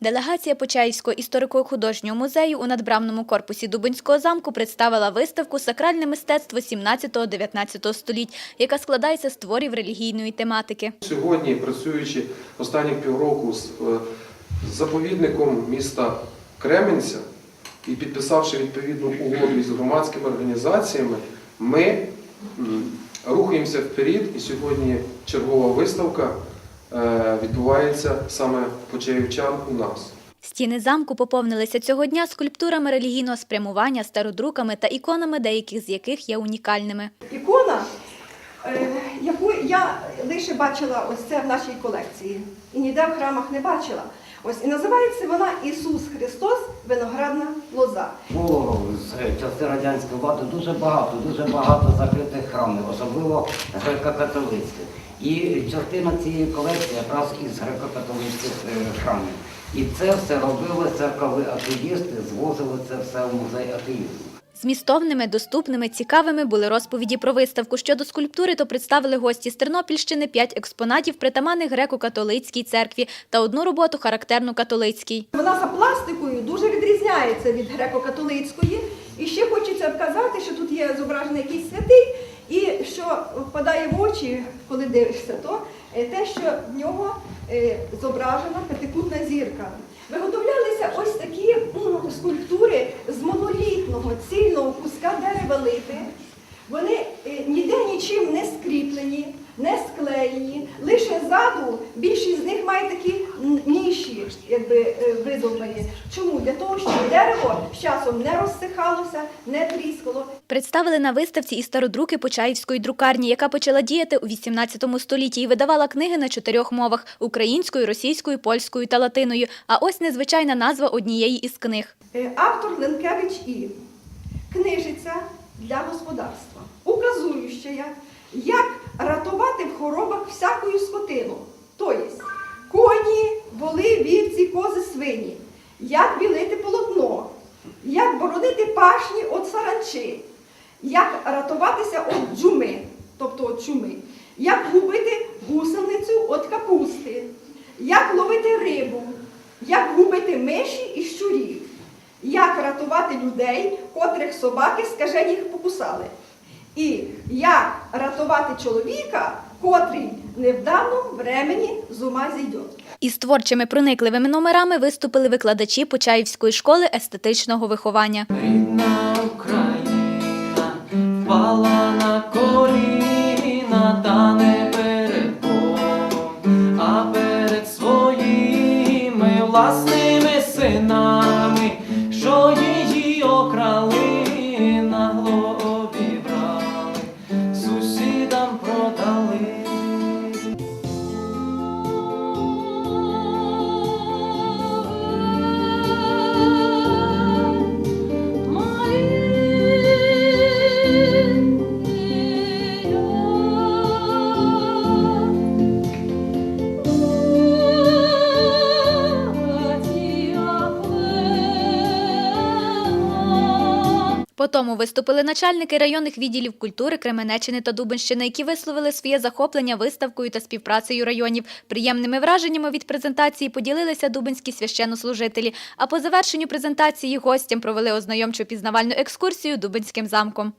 Делегація Почаївського історико-художнього музею у надбрамному корпусі Дубинського замку представила виставку «Сакральне мистецтво 17-19 століть», яка складається з творів релігійної тематики. Сьогодні, працюючи останні півроку з е, заповідником міста Кременця і підписавши відповідну угоду із громадськими організаціями, ми рухаємося вперед, і сьогодні чергова виставка відбувається саме почаївчан у нас. Стіни замку поповнилися цього дня скульптурами релігійного спрямування, стародруками та іконами, деяких з яких є унікальними. е, яку я лише бачила ось це в нашій колекції. І ніде в храмах не бачила. Ось і називається вона Ісус Христос, виноградна лоза. Було з часи радянської влади дуже багато, дуже багато закритих храмів, особливо греко-католицьких. І частина цієї колекції якраз із греко-католицьких е, храмів. І це все робили церкові атеїсти, звозили це все в музей атеїзму. Змістовними, доступними, цікавими були розповіді про виставку. Щодо скульптури, то представили гості з Тернопільщини п'ять експонатів, притаманних греко-католицькій церкві та одну роботу характерну католицькій. Вона за пластикою дуже відрізняється від греко-католицької. І ще хочеться вказати, що тут є зображений якийсь святий, і що впадає в очі, коли дивишся, то е, те, що в нього е, зображена п'ятикутна зірка. Виготовлялися ось такі скульптури з монолітного цільного куска дерева липи. Вони е, ніде нічим не скріплені, не склеєні. Лише якби е. Чому? Для того, щоб дерево з часом не розсихалося, не тріскало. Представили на виставці і стародруки Почаївської друкарні, яка почала діяти у 18 столітті і видавала книги на чотирьох мовах – українською, російською, польською та латиною. А ось незвичайна назва однієї із книг. Е, Автор Ленкевич І. Книжиця для господарства. Указуюча, як, як рятувати в хоробах всякою скотину. Пашні від саранчи, як рятуватися від джуми, тобто від чуми, як губити гусеницю від капусти, як ловити рибу, як губити миші і щурів, як рятувати людей, котрих собаки скажені їх покусали, і як рятувати чоловіка, котрий не в даному времені з ума зійде. Із творчими проникливими номерами виступили викладачі Почаївської школи естетичного виховання. Рідна Україна впала на коліна, та не перед Богом, а перед своїми власними Потім виступили начальники районних відділів культури Кременеччини та Дубенщини, які висловили своє захоплення виставкою та співпрацею районів. Приємними враженнями від презентації поділилися дубенські священнослужителі. А по завершенню презентації гостям провели ознайомчу пізнавальну екскурсію Дубенським замком.